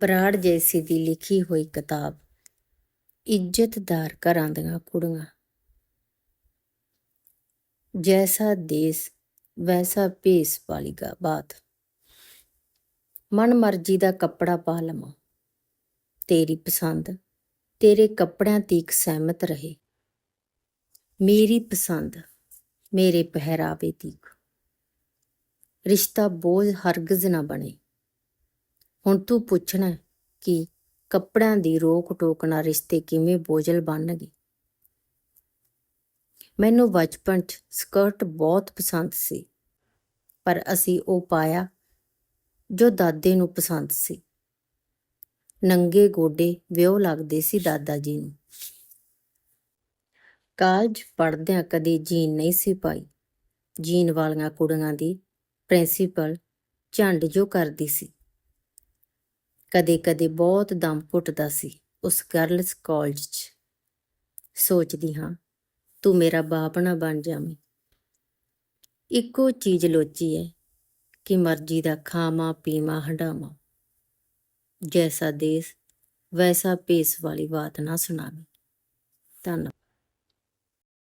ਬਰਾੜ ਜੈਸੀ ਦੀ ਲਿਖੀ ਹੋਈ ਕਿਤਾਬ ਇੱਜ਼ਤਦਾਰ ਘਰਾਂ ਦੀਆਂ ਕੁੜੀਆਂ। ਜੈਸਾ ਦੇਸ, ਵੈਸਾ ਭੇਸ ਵਾਲੀ ਗਾ ਬਾਤ। ਮਨ ਮਰਜ਼ੀ ਦਾ ਕੱਪੜਾ ਪਾ ਲਵਾਂ। ਤੇਰੀ ਪਸੰਦ, ਤੇਰੇ ਕੱਪੜਿਆਂ ਤੀਕ ਸਹਿਮਤ ਰਹੇ। ਮੇਰੀ ਪਸੰਦ, ਮੇਰੇ ਪਹਿਰਾਵੇ ਤੀਕ ਰਿਸ਼ਤਾ ਬੋਝ ਹਰਗਜ਼ ਨਾ ਬਣੇ। ਹੁਣ ਤੂੰ ਪੁੱਛਣਾ ਕਿ ਕੱਪੜਿਆਂ ਦੀ ਰੋਕ ਟੋਕ ਨਾਲ ਰਿਸ਼ਤੇ ਕਿਵੇਂ ਬੋਝਲ ਬਣਨਗੇ? ਮੈਨੂੰ ਬਚਪਨ 'ਚ ਸਕਰਟ ਬਹੁਤ ਪਸੰਦ ਸੀ, ਪਰ ਅਸੀਂ ਉਹ ਪਾਇਆ ਜੋ ਦਾਦੇ ਨੂੰ ਪਸੰਦ ਸੀ। ਨੰਗੇ ਗੋਡੇ ਵਿਉ ਲੱਗਦੇ ਸੀ ਦਾਦਾ ਜੀ ਨੂੰ। ਕਾਲਜ ਪੜ੍ਹਦਿਆਂ ਕਦੇ ਜੀਨ ਨਹੀਂ ਸੀ ਪਾਈ। ਜੀਨ ਵਾਲੀਆਂ ਕੁੜੀਆਂ ਦੀ ਪ੍ਰਿੰਸੀਪਲ ਝੰਡ ਜੋ ਕਰਦੀ ਸੀ। ਕਦੇ ਕਦੇ ਬਹੁਤ ਦਮ ਘੁੱਟਦਾ ਸੀ ਉਸ ਗਰਲਸ ਕਾਲਜ 'ਚ। ਸੋਚਦੀ ਹਾਂ, ਤੂੰ ਮੇਰਾ ਬਾਪ ਨਾ ਬਣ ਜਾਵੇਂ। ਇੱਕੋ ਚੀਜ਼ ਲੋਚੀ ਹੈ ਕਿ ਮਰਜ਼ੀ ਦਾ ਖਾਵਾਂ, ਪੀਵਾਂ, ਹੰਡਾਵਾਂ। ਜੈਸਾ ਦੇਸ, ਵੈਸਾ ਭੇਸ ਵਾਲੀ ਬਾਤ ਨਾ ਸੁਣਾਵੇਂ। ਧੰਨਵਾਦ।